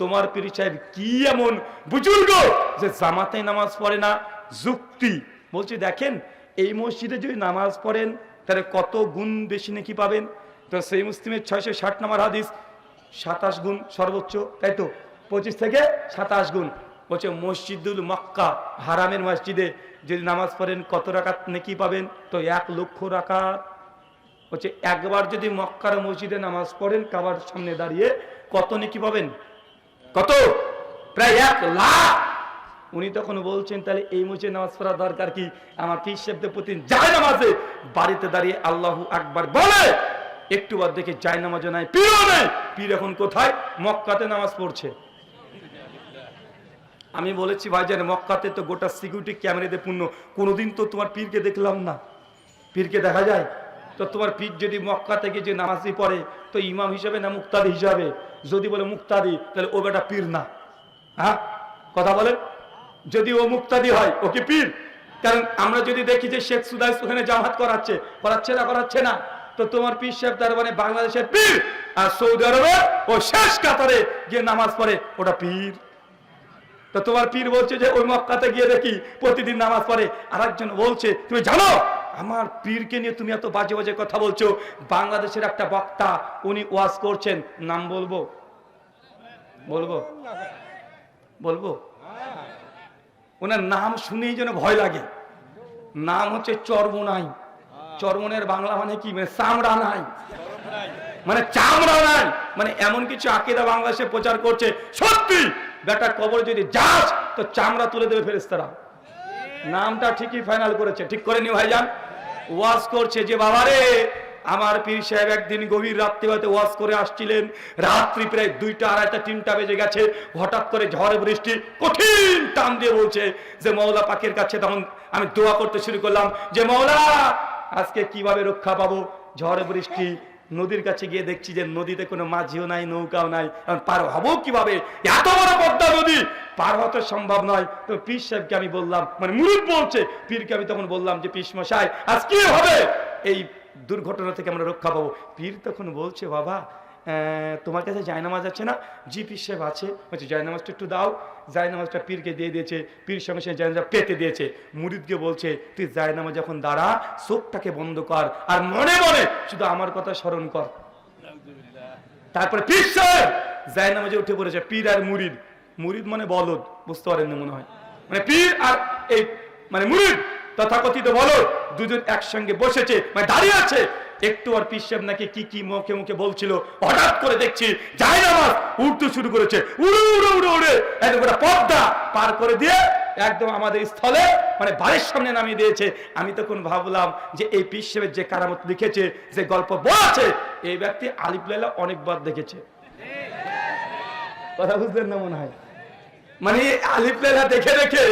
তোমার পীর সাহেব কি এমন বুজুর্গ যে জামাতে নামাজ পড়ে না? যুক্তি। বলছি, দেখেন, এই মসজিদে যদি নামাজ পড়েন, তাহলে কত গুণ বেশি নাকি পাবেন? তো সেই মুসলিমের ছয়শো ষাট নম্বর হাদিস, সাতাশ গুণ সর্বোচ্চ, তাই তো? পঁচিশ থেকে সাতাশ গুণ। বলছে, মসজিদুল মক্কা, হারামের মসজিদে যদি নামাজ পড়েন, কত রাকাত নাকি পাবেন? তো এক লক্ষ রাকাত। হচ্ছে একবার যদি মক্কার মসজিদে নামাজ পড়েন, কাবার সামনে দাঁড়িয়ে কত নাকি পাবেন? কত? প্রায় এক লাখ। উনি তখন বলছেন, তাহলে এই মসজিদে নামাজ পড়া দরকার কি? আমার পীর সাহেবদের প্রতি যায় নামাজে বাড়িতে দাঁড়িয়ে আল্লাহু আকবার বলে। একটু বাদ দেখে যায় নামাজও নাই, পীরও নাই। পীর এখন কোথায়? মক্কাতে নামাজ পড়ছে। আমি বলেছি ভাইজান মক্কাতে তো গোটা সিকিউরিটি ক্যামেরাতে পূর্ণ। কোনোদিন তো তোমার পীরকে দেখলাম না। পীরকে দেখা যায়? তো তোমার পীর যদি মক্কা থেকে যে নামাজি পড়ে, তো ইমাম হিসাবে না মুক্তাদি হিসাবে? যদি বলে মুক্তাদি, তাহলে ও বেটা পীর না। হ্যাঁ? কথা বলে যদি ও মুক্তাদি হয় ওকে পীর? কারণ আমরা যদি দেখি যে শেখ সুদাইস ওখানে জামাত করাচ্ছে করাচ্ছে না করাচ্ছে না, তো তোমার পীর সাহেব তার মানে বাংলাদেশের পীর, আর সৌদি আরবে ও শেষ কাতারে গিয়ে নামাজ পড়ে, ওটা পীর। তোমার পীর বলছে যে ওই মক্কাতে গিয়ে দেখি প্রতিদিন নামাজ পড়ে আর একজন বলছে, তুমি জানো? আমার পীরকে নিয়ে তুমি এত বাজে বাজে কথা বলছো, বাংলাদেশের একটা বক্তা, উনি ওয়াজ করছেন, নাম বলব? বলব? বলব? ওনার নাম শুনেই যেন ভয় লাগে। নাম হচ্ছে চর্মনাই। চর্মনের বাংলা মানে কি? মানে চামড়া নাই। মানে চামড়া নাই। মানে এমন কিছু আকিদা বাংলাদেশে প্রচার করছে, সত্যি! বেটা কবর যদি যাস, তো চামড়া তুলে দেবে ফেরেস্তারা নামটা ঠিকই ফাইনাল করেছে। ঠিক করে নি ভাইজান? ওয়াজ করছে যে বাবারে, আমার পীর সাহেব একদিন গভীর রাত্রি হয়তো ওয়াজ করে আসছিলেন। রাত্রি প্রায় দুইটা, আড়াইটা, তিনটা বেজে গেছে। হঠাৎ করে ঝড় বৃষ্টি, কঠিন টান দিয়ে বলছে যে মৌলা পাকের কাছে তখন আমি দোয়া করতে শুরু করলাম যে মৌলা আজকে কীভাবে রক্ষা পাবো ঝড় বৃষ্টি? নদীর কাছে গিয়ে দেখছি যে নদীতে কোনো মাঝিও নাই, নৌকাও নাই। এখন পার হব কীভাবে? এত বড় পদ্মা নদী! পার হওয়া তো সম্ভব নয়। তো পীর সাহেবকে আমি বললাম মানে মুরুদ বলছে, পীরকে আমি তখন বললাম যে পীর মশাই আজ কি হবে? এই দুর্ঘটনা থেকে আমরা রক্ষা পাবো। পীর তখন বলছে, বাবা তোমার কাছে জায়নামাজ আছে না? জি পীর সাহেব আছে। বলছে, জায়নামাজটা একটু দাও। জায়নামাজটা পীরকে দিয়ে দিয়েছে। পীর সঙ্গে সঙ্গে জায়নামাজটা পেতে দিয়েছে। মুরিদকে বলছে, তুই জায়নামাজ যখন দাঁড়া, চোখটাকে বন্ধ কর আর মনে মনে শুধু আমার কথা স্মরণ কর। তারপরে পীর সাহেব জায়নামাজে উঠে পড়েছে, পীর আর মুরিদ। মুরিদ মানে বলদ, বুঝতে পারেন না মনে হয়। মানে পীর আর এই মানে মুরিদ। তথাকথিত বলো, দুজন একসঙ্গে বসেছে মানে দাঁড়িয়ে আছে। একটু আর পীর নাকি কি কি মুখে মুখে বলছিল, হঠাৎ করে দেখছি জায়নামাজ উঠতে শুরু করেছে। উড়ে উড়ে উড়ে উড়ে, একদম একটা পদ্মা পার করে দিয়ে একদম আমাদের স্থলে মানে বাড়ির সামনে নামিয়ে দিয়েছে। আমি তখন ভাবলাম যে এই পীর যে কারামত লিখেছে, যে গল্প বলেছে, এই ব্যক্তি আলিফ লাইলা অনেকবার দেখেছে। কথা বুঝলেন না মনে হয়? মানে আলিফ লাইলা দেখে দেখে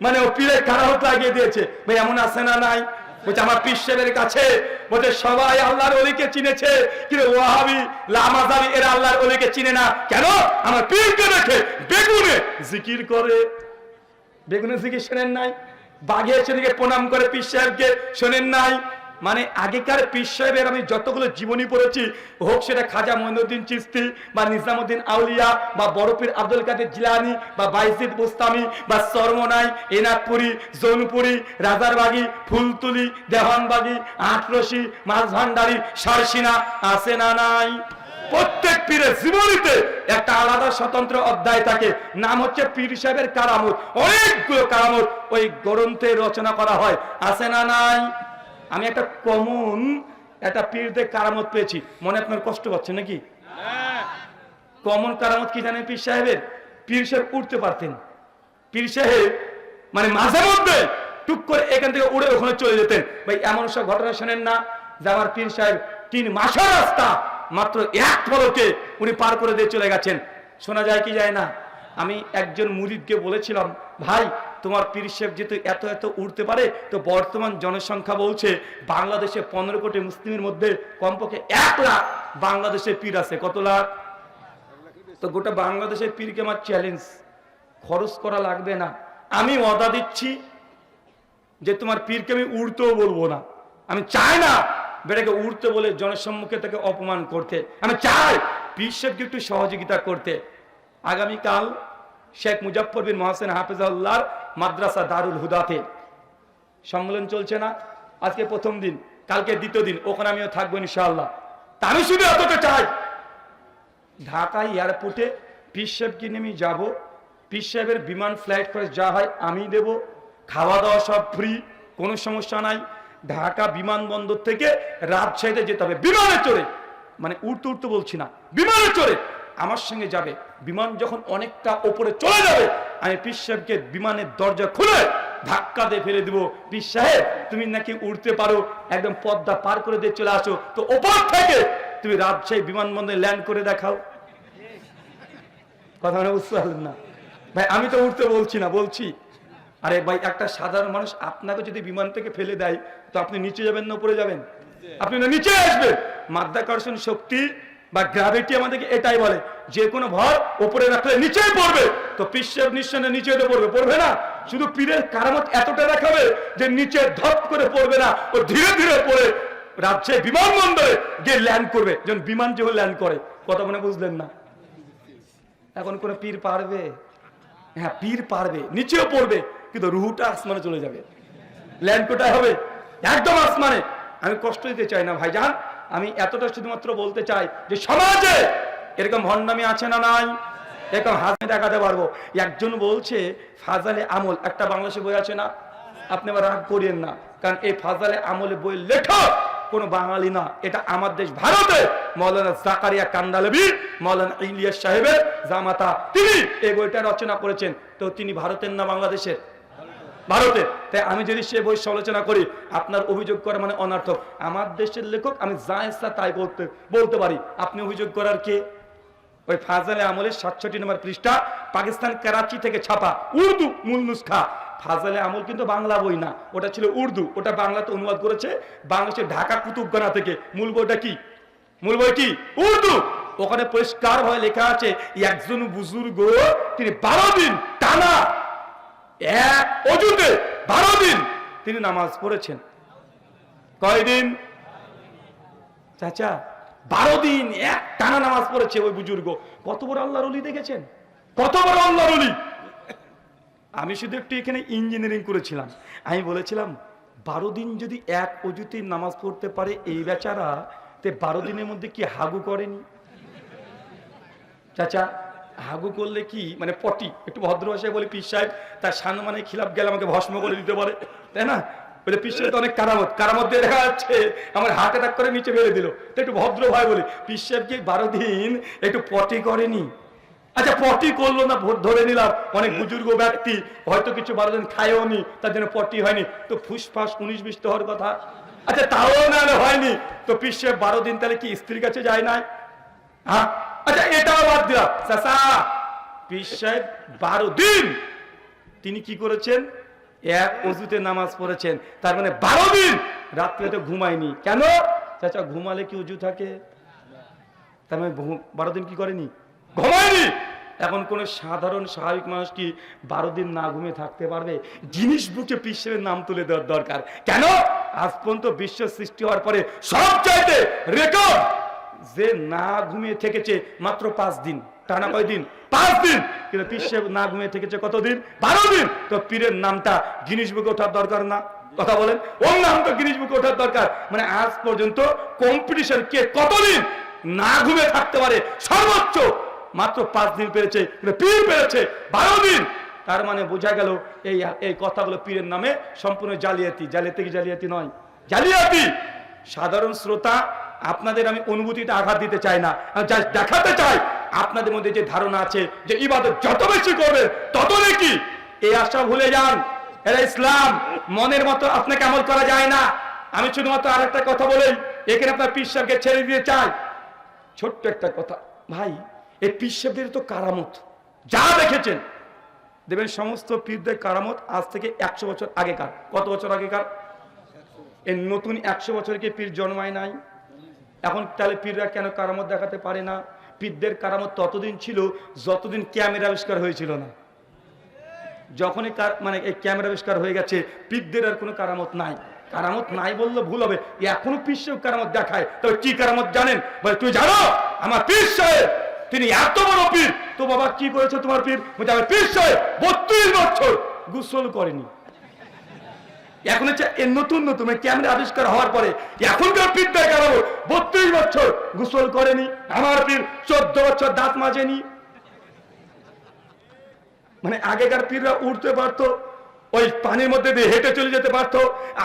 মানে ও পীরের কারাহত লাগিয়ে দিয়েছে। ভাই, এমন আছে না নাই? বলছে, আমার পীর সাহেবের কাছে, বলছে, সবাই আল্লাহর অলিকে চিনেছে। কিন্তু ওয়াহাবি, লামাজাবি, এরা আল্লাহর অলিকে চিনে না। কেন? আমার পীরকে দেখে বেগুনে জিকির করে। বেগুনে জিকির শোনেন নাই? বাঘে সেদিকে প্রণাম করে পীর সাহেবকে, শোনেন নাই? মানে আগেকার পীর সাহেবের আমি যতগুলো জীবনী পড়েছি, হোক সেটা খাজা মহিনুদ্দিন চিস্তি বা নিজামুদ্দিন আউলিয়া, বা বড়পীর আব্দুল কাদের জিলানি, বা বাইজিদ বুস্তামি বা সরমনাই এনাকপুরি জৌনপুরি, রাজারবাগি, ফুলতুলি, দেওয়ানবাগি আটরসি মাছ ভান্ডারি সারসিনা, আছে না নাই? প্রত্যেক পীরের জীবনীতে একটা আলাদা স্বতন্ত্র অধ্যায় থাকে, নাম হচ্ছে পীর সাহেবের কারামত, অনেকগুলো কারামত ওই গ্রন্থে রচনা করা হয়, আছে না নাই? আমি একটা কমন, একটা পীরদের কারামত পেয়েছি। মনে আপনার কষ্ট পাচ্ছে নাকি? কমন কারামত কি জানেন পীর সাহেবের? পীর সাহেব উঠতে পারতেন। পীর সাহেব মানে মাঝে মধ্যে টুক করে এখান থেকে উড়ে ওখানে চলে যেতেন। ভাই, এমন সব ঘটনা শোনেন না যে আমার পীর সাহেব তিন মাসের রাস্তা মাত্র এক ফলকে উনি পার করে দিয়ে চলে গেছেন। শোনা যায় কি যায় না? আমি একজন মুরিদকে বলেছিলাম, ভাই তোমার পীর সাহেব যেহেতু এত এত উড়তে পারে, তো বর্তমান জনসংখ্যা বলছে বাংলাদেশে পনেরো কোটি মুসলিমের মধ্যে কমপক্ষে এক লাখ বাংলাদেশে পীর আছে। কত লাখ? তো গোটা বাংলাদেশের পীরকে আমার চ্যালেঞ্জ খরচ করা লাগবে না। আমি অদা দিচ্ছি যে তোমার পীরকে আমি উড়তেও বলব না। আমি চাই না বেটাকে উড়তে বলে জনসম্মুখে তাকে অপমান করতে। আমি চাই পীর সাহেবকে একটু সহযোগিতা করতে। আগামীকাল শেখ মুজাফর বিন মহাসেন হাফিজাউল্লাহর মাদ্রাসা দারুল হুদাতে। সম্মেলন চলছে না। আজকে প্রথম দিন, কালকে দ্বিতীয় দিন, ওখানে আমিও থাকব ইনশাআল্লাহ। আমি শুধু এতটা চাই। ঢাকা এয়ারপোর্টে পিস সাহেবকে নিয়ে আমি যাব। পিস সাহেবের বিমান ফ্লাইট করে যা হয় আমি দেব। খাওয়া দাওয়া সব ফ্রি কোনো সমস্যা নাই। ঢাকা বিমানবন্দর থেকে রাজশাহীতে যেতে হবে। বিমানে চড়ে। মানে উড়তে উঠতে বলছি না। বিমানে চড়ে। আমার সঙ্গে যাবে। বিমান যখন অনেকটা ওপরে চলে যাবে আমি পিস সাহেবকে বিমানের দরজা খুলে ধাক্কা দিয়ে ফেলে দিব। পিস সাহেব, তুমি নাকি উঠতে পারো? একদম পদ্মা পার করে দিয়ে চলে আসো। তো ওপর থেকে তুমি রাজশাহী বিমানবন্দরে ল্যান্ড করে দেখাও। কথা মানে বুঝতে পারলেন না। ভাই, আমি তো উঠতে বলছি না, বলছি। আরে ভাই, একটা সাধারণ মানুষ আপনাকে যদি বিমান থেকে ফেলে দেয়, তো আপনি নিচে যাবেন না উপরে যাবেন? আপনি না নিচে আসবেন? মাধ্যাকর্ষণ শক্তি বা গ্রাভিটি আমাদেরকে এটাই বলে, যে কোনো ভর উপরে রাখলে নিচেই পড়বে। তো পিসের নিঃসন্দেহে নিচে তো পড়বে পড়বে না? শুধু পীরের কারামত এতটা দেখাবে যে নিচে ধপ করে পড়বে না, ও ধীরে ধীরে পড়ে রাজ্যে বিমানবন্দরে গিয়ে ল্যান্ড করবে। যখন বিমান যেভাবে ল্যান্ড করে, কথা মনে বুঝলেন না? এখন কোন পীর পারবে? হ্যাঁ পীর পারবে, নিচেও পড়বে, কিন্তু রুহুটা আসমানে চলে যাবে। ল্যান্ড কোথায় হবে? একদম আসমানে। আমি কষ্ট দিতে চাই না, ভাইজান। আমি এতটা শুধুমাত্র বলতে চাই যে সমাজে এরকম ভণ্ডামি আছে না নাই? এরকম হাতে দেখাতে পারব। একজন বলছে, ফাজালে আমল। একটা বাংলাদেশে বই আছে না? আপনি আবার রাগ করিয়েন না। কারণ এই ফাজালে আমলে বই লেখক কোন বাঙালি না। এটা আমার দেশ ভারতে। মৌলানা জাকারিয়া কান্দালবি মৌলানা ইলিয়াস সাহেবের জামাতা। তিনি এই বইটা রচনা করেছেন। তো তিনি ভারতের না বাংলাদেশের? ভারতে। তাই আমি যদি সে বই সমালোচনা করি, আপনার অভিযোগ করা মানে অনার্থক। আমার দেশের লেখক, আমি যা ইচ্ছা তাই বলতে বলতে পারি। আপনি অভিযোগ করার কে? ওই ফাজালে আমলের সাতষট্টি নম্বর পৃষ্ঠা, পাকিস্তান করাচি থেকে ছাপা, উর্দু মূল নুসখা। ফাজালে আমল কিন্তু বাংলা বই না, ওটা ছিল উর্দু। ওটা বাংলাতে অনুবাদ করেছে, বাংলাদেশের ঢাকা কুতুবখানা থেকে। মূল বইটা কি? মূল বই কি? উর্দু। ওখানে পরিষ্কার ভাবে লেখা আছে, একজন বুজুর্গ, তিনি বারো দিন টানা এক অজুতে বারো দিন তিনি নামাজ পড়েছেন। কয়দিন চাচা, বারো দিন এক টানা নামাজ পড়েছে ওই বুজুর্গ। কত বড় আল্লাহর অলি দেখেছেন? কত বড় আল্লাহর অলি? আমি শুধু একটু এখানে ইঞ্জিনিয়ারিং করেছিলাম। আমি বলেছিলাম, বারো দিন যদি এক অজুতে নামাজ পড়তে পারে এই বেচারা, তে বারো দিনের মধ্যে কি হাগু করেনি? চাচা হাগু করলে কি? মানে পটি। একটু ভদ্র ভাষায় বলি পিস সাহেব, তার সানুমানে খিলাপ গেলে আমাকে ভস্ম করে দিতে পারে তাই না? বলে পিস সাহেব তো অনেক কারামত। কারামত দিয়ে দেখা যাচ্ছে, আমার হার্ট অ্যাটাক করে নিচে ফেলে দিল। তো একটু ভদ্র ভাই বলি পিস সাহেব কি বারো দিন একটু পটি করেনি? আচ্ছা পটি করল না, ভোট ধরে নিলাম। অনেক বুজুর্গ ব্যক্তি, হয়তো কিছু বারো দিন খায়ও নি, তার জন্য পটি হয়নি। তো ফুসফাস উনিশ বিশ তো হওয়ার কথা। আচ্ছা তাও না হয়নি। তো পিস বারো দিন তাহলে কি স্ত্রীর কাছে যায় নাই? আচ্ছা এটাও বাদ দিলাম। চাচা পীর সাহেব বারো দিন তিনি কি করেছেন? এক অজুতে নামাজ পড়েছেন। তার মানে বারো দিন রাত্রে তো ঘুমায়নি। কেন? চাচা, ঘুমালে কি অজু থাকে? তার মানে বারো দিন কি করেনি? ঘুমায়নি। এখন কোন সাধারণ স্বাভাবিক মানুষ কি বারো দিন না ঘুমিয়ে থাকতে পারবে? জিনিস বুকে বিশ্বের নাম তুলে দেওয়ার দরকার। কেন? আজ পর্যন্ত বিশ্ব সৃষ্টি হওয়ার পরে সব চাইতে রেকর্ড যে না ঘুমিয়ে থেকেছে মাত্র পাঁচ দিন, টানা কয় দিন? পাঁচ দিন! কিন্তু বিশ্বে না ঘুমিয়ে থেকেছে কতদিন বারো দিন! তো পীরের নামটা জিনিস বুকে ওঠার দরকার না? কথা বলেন। ওর নাম তো গিরিশ বুকে ওঠার দরকার। মানে আজ পর্যন্ত কম্পিটিশন কে কতদিন না ঘুমিয়ে থাকতে পারে? সর্বোচ্চ মাত্র পাঁচ দিন পেরেছে, কিন্তু পীর পেরেছে বারো দিন। তার মানে বোঝা গেল এই এই কথাগুলো পীরের নামে সম্পূর্ণ জালিয়াতি। জালিয়াতি কি জালিয়াতি নয়? জালিয়াতি! সাধারণ শ্রোতা আপনাদের আমি অনুভূতিতে আঘাত দিতে চাই না। দেখাতে চাই, আপনাদের মধ্যে যে ধারণা আছে যে ইবাদত যত বেশি করবেন, তত নাকি। এই আশা ভুলে যান। এরা ইসলাম। মনের মতো আপনাকে আমল করা যায় না। আমি শুধুমাত্র আর একটা কথা বলেই এখানে আপনার পীর সাহেবকে ছেড়ে দিতে চাই। ছোট্ট একটা কথা, ভাই এই সাহেবদের তো কারামত। যা দেখেছেন, দেবেন সমস্ত পীরদের কারামত আজ থেকে একশো বছর আগেকার। কত বছর আগেকার? এই নতুন একশো বছরকে পীর জন্মায় নাই? এখন তাহলে পীররা কেন কারামত দেখাতে পারে না? পীরদের কারামত ততদিন ছিল যতদিন ক্যামেরা আবিষ্কার হয়েছিল না। যখনই কার মানে এই ক্যামেরা আবিষ্কার হয়ে গেছে, পীরদের আর কোনো কারামত নাই। কারামত নাই বললে ভুল হবে। এখনও পীর কারামত দেখায়। তবে কি কারামত জানেন? বলে, তুই জানো? আমার সাহেব, তিনি এত বড় পীর। তো বাবা, কি করেছে তোমার পীর? বলছে, আমার পীর সাহেব বত্রিশ বছর গুসল করেনি। এখন হচ্ছে নতুন নতুন মানে ক্যামেরা আবিষ্কার হওয়ার পরে এখনকার পীর দেখা গেল বত্রিশ বছর গোসল করেনি, আমার পীর চোদ্দ বছর দাঁত মাজেনি। মানে আগেকার পীররা উঠতে পারতো, ওই পানির মধ্যে দিয়ে হেঁটে চলে যেতে পারতো,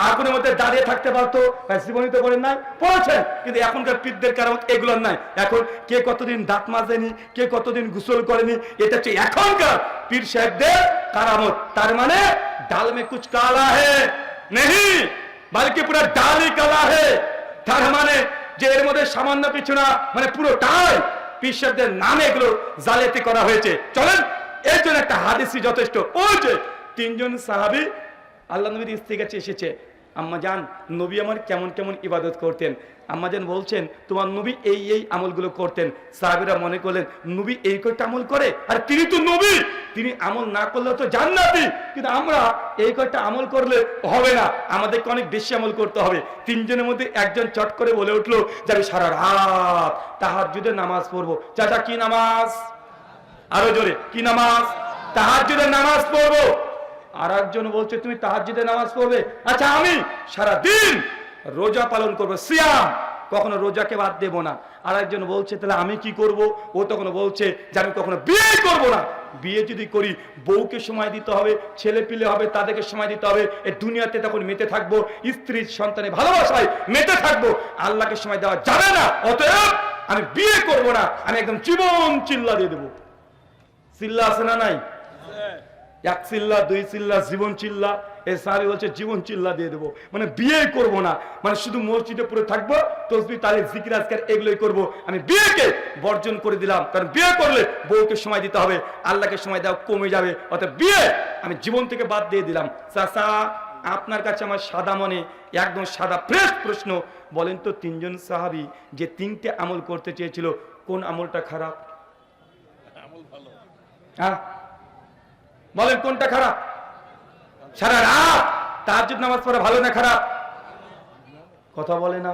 আগুনের মধ্যে দাঁড়িয়ে থাকতে পারতো জীবনীতে বলেন নাই, পড়েছেন, কিন্তু এখনকার পীরদের কারণ এগুলোর নাই। এখন কে কতদিন দাঁত মাজেনি, কে কতদিন গোসল করেনি, এটা হচ্ছে এখনকার পীর সাহেবদের কারামত। তার মানে ডাল মে কুচ কালা হে, নেহি বলকে পুরো ডালই কালা হে। তার মানে যে এর মধ্যে সামান্য কিছু না মানে পুরোটাই পীর সাহেবদের নামে এগুলো জালিয়াতি করা হয়েছে। চলেন, এর জন্য একটা হাদিসি যথেষ্ট। ওই যে তিনজন সাহাবি আল্লাহ নবীর স্ত্রীর কাছে এসেছে। আম্মা জান, নবী আমার কেমন কেমন ইবাদত করতেন। আম্মা জান বলছেন, তোমার নবী এই এই আমলগুলো করতেন। সাহাবিরা মনে করলেন, নবী এই কয়টা আমল করে? আর তিনি তো নবী। তিনি আমল না করলে তো জান্নাতি। কিন্তু আমরা এই কয়টা আমল করলে হবে না। আমাদেরকে অনেক বেশি আমল করতে হবে। তিনজনের মধ্যে একজন চট করে বলে উঠল যে আমি সারা রাত তাহার যুদ্ধে নামাজ পড়ব। চাচা, কি নামাজ? আরও জোরে, কি নামাজ? তাহার তাহাজ্জুদের নামাজ পড়ব। আর একজন বলছে, তুমি তাহাজ্জুদের নামাজ পড়বে? আচ্ছা আমি সারা দিন রোজা পালন করব, সিয়াম। কখনো রোজাকে বাদ দেব না। আর একজন বলছে, তাহলে আমি কি করব? ও তখন বলছে যে, আমি কখনো বিয়ে করব না। বিয়ে যদি করি, বউকে সময় দিতে হবে, ছেলে পিলে হবে, তাদেরকে সময় দিতে হবে। এই দুনিয়াতে তখন মেতে থাকব, স্ত্রী সন্তানের ভালোবাসায় মেতে থাকব। আল্লাহকে সময় দেওয়া যাবে না, অতএব আমি বিয়ে করব না। আমি একদম জীবন চিল্লা দিয়ে দেবো। চিল্লা আছে না নাই? এক চিল্লা দুই চিল্লা জীবন চিল্লা এই সাহাবি বলছে জীবন চিল্লা দিয়ে দেবো। মানে বিয়ে করব না। মানে শুধু মসজিদে পড়ে থাকব তসবি তালে জিকির আজকার এগুলোই করব। আমি বিয়েকে বর্জন করে দিলাম। কারণ বিয়ে করলে বউকে সময় দিতে হবে আল্লাহকে সময় দেওয়া কমে যাবে। অর্থাৎ বিয়ে আমি জীবন থেকে বাদ দিয়ে দিলাম। চাচা আপনার কাছে আমার সাদা মনে একদম সাদা ফ্রেশ প্রশ্ন। বলেন তো তিনজন সাহাবি যে তিনটে আমল করতে চেয়েছিল কোন আমলটা খারাপ? আমল ভালো। হ্যাঁ? বলেন কোনটা খারাপ? সারা রাত তাহাজ্জুদ নামাজ পড়া ভালো না খারাপ? কথা বলে না।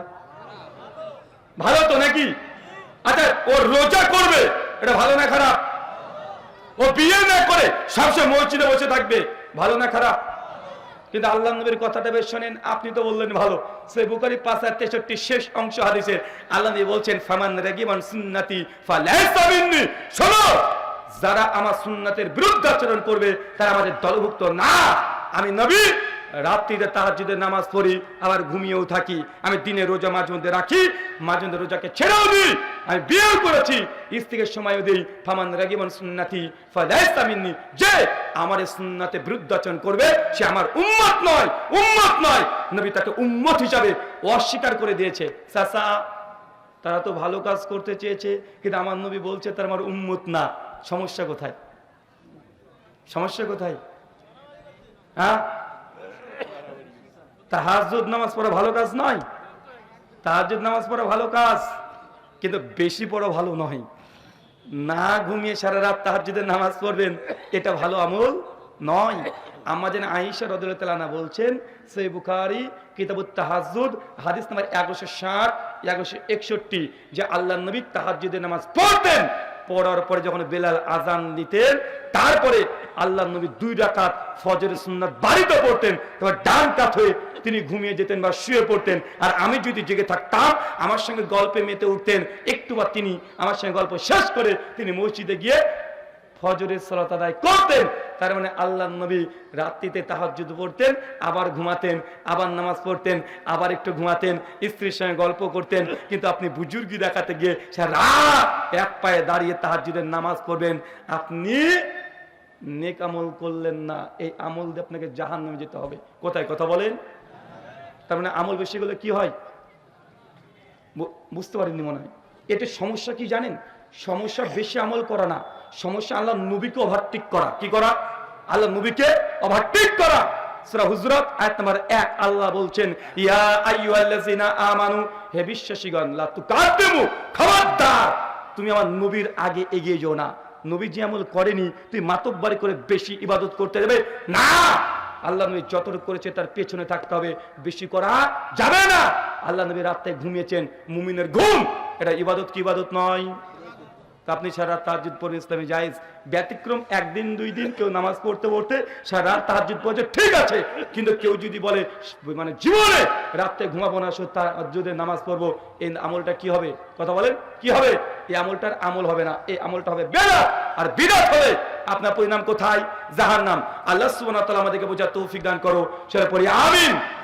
ভালো তো নাকি? আচ্ছা ও রোজা করবে, এটা ভালো না খারাপ? ও বিয়ে না করে সবসময় মসজিদে বসে থাকবে, ভালো না খারাপ? কিন্তু আল্লাহ নবীর কথাটা বেশ শোনেন, আপনি তো বললেন ভালো। সেই বুকারি পাঁচ হাজার তেষট্টি শেষ অংশ হাদিসের। আল্লাহ নবী বলছেন, ফামান রেগিমান সুন্নাতি মিন্নি। শোনো যারা আমার সুন্নাতের বিরুদ্ধে আচরণ করবে, তারা আমাদের দলভুক্ত না। আমি নবী, রাত্রিতে তাহাজ্জুদের নামাজ পড়ি, আবার ঘুমিয়েও থাকি। আমি দিনে রোজা মাঝে মধ্যে রাখি, মাঝে মধ্যে রোজাকে ছেড়েও দিই। আমি বিয়েও করেছি, স্ত্রীকে সময়ও দিই। ফামান রাগিমান সুন্নাতি ফালাইসা যে আমার সুন্নাতে বিরুদ্ধে আচরণ করবে, সে আমার উম্মত নয় উম্মত নয়। নবী তাকে উম্মত হিসাবে অস্বীকার করে দিয়েছে। চাচা, তারা তো ভালো কাজ করতে চেয়েছে, কিন্তু আমার নবী বলছে, তার আমার উম্মত না। সমস্যা কোথায়? সমস্যা কোথায়? হ্যাঁ? তাহাজুদ নামাজ পড়া ভালো কাজ নয়। তাহাজুদ নামাজ পড়া ভালো কাজ, কিন্তু বেশি পড়া ভালো নয়। না ঘুমিয়ে সারা রাত তাহাজুদের নামাজ পড়বেন, এটা ভালো আমল নয়। আমাদের আইসা রদুল্লাহ বলছেন সেই বুখারি, কিতাবুত তাহাজুদ হাদিস নাম্বার একশো ষাট, এগারোশো একষট্টি, যে আল্লাহ নবী তাহাজুদের নামাজ পড়তেন পড়ার পরে যখন বেলাল আজান দিতেন তারপরে আল্লাহ নবী দুই ডাকাত ফজরের সুন্নাত বাড়িতে পড়তেন তারপর ডান কাত হয়ে তিনি ঘুমিয়ে যেতেন বা শুয়ে পড়তেন। আর আমি যদি জেগে থাকতাম, আমার সঙ্গে গল্পে মেতে উঠতেন, একটু বা তিনি আমার সঙ্গে গল্প শেষ করে তিনি মসজিদে গিয়ে ফজরের সালাত আদায় করতেন। তার মানে আল্লাহ নবী রাত্রিতে তাহাজ্জুদ পড়তেন, আবার ঘুমাতেন, আবার নামাজ পড়তেন, আবার একটু ঘুমাতেন, স্ত্রীর সঙ্গে গল্প করতেন। কিন্তু আপনি বুজুর্গি দেখাতে গিয়ে সে রাত এক পায়ে দাঁড়িয়ে তাহাজ্জুদের নামাজ পড়বেন, আপনি নেক আমল করলেন না। এই আমল দিয়ে আপনাকে জাহান নামে যেতে হবে। কোথায়? কথা বলেন। তার মানে আমল বেশি গেলে কি হয়? বুঝতে পারেননি মনে হয়। এটা সমস্যা কি জানেন? সমস্যা বেশি আমল করা না। সমস্যা আল্লাহ নবীকে ওভারটেক করা। কি করা? আল্লাহ নবীকে ওভারটেক করা। সূরা হুজরাত, আয়াত নাম্বার 1 আল্লাহ বলছেন আইয়ুহাল্লাযিনা আমানু, হে বিশ্বাসীগণ, লা তুকাদ্দিমু খবরদার। তুমি আমার নবীর আগে এগিয়ে যাও না। নবী যে আমল করেনি, তুই মাতব্বারি করে বেশি ইবাদত করতে যাবে? না! আল্লাহ যতটুকু তার পেছনে থাকতে হবে। বেশি করা যাবে না। আল্লাহ নবী রাত্রে ঘুমিয়েছেন। মুমিনের ঘুম, এটা ইবাদত কি ইবাদত নয়? আপনি সারা তাহাজুদ পড়েন, ইসলামে জায়েজ। ব্যতিক্রম, একদিন, দুই দিন কেউ নামাজ পড়তে পড়তে সারা তাহাজুদ পড়ছে ঠিক আছে, কিন্তু কেউ যদি বলে মানে জীবনে রাত্রে ঘুমাবো না সো তাহাজুদের নামাজ পড়ব, এই আমলটা কি হবে? কথা বলেন, কি হবে? এই আমলটার আমল হবে না, এই আমলটা হবে বেদাত আর বিরাট হবে। আপনার পরিণাম কোথায়? জাহান্নাম। আল্লাহ সুবহানাহু ওয়া তাআলা আমাদেরকে বোঝা তৌফিক দান করো। সেটা পড়ি আমিন।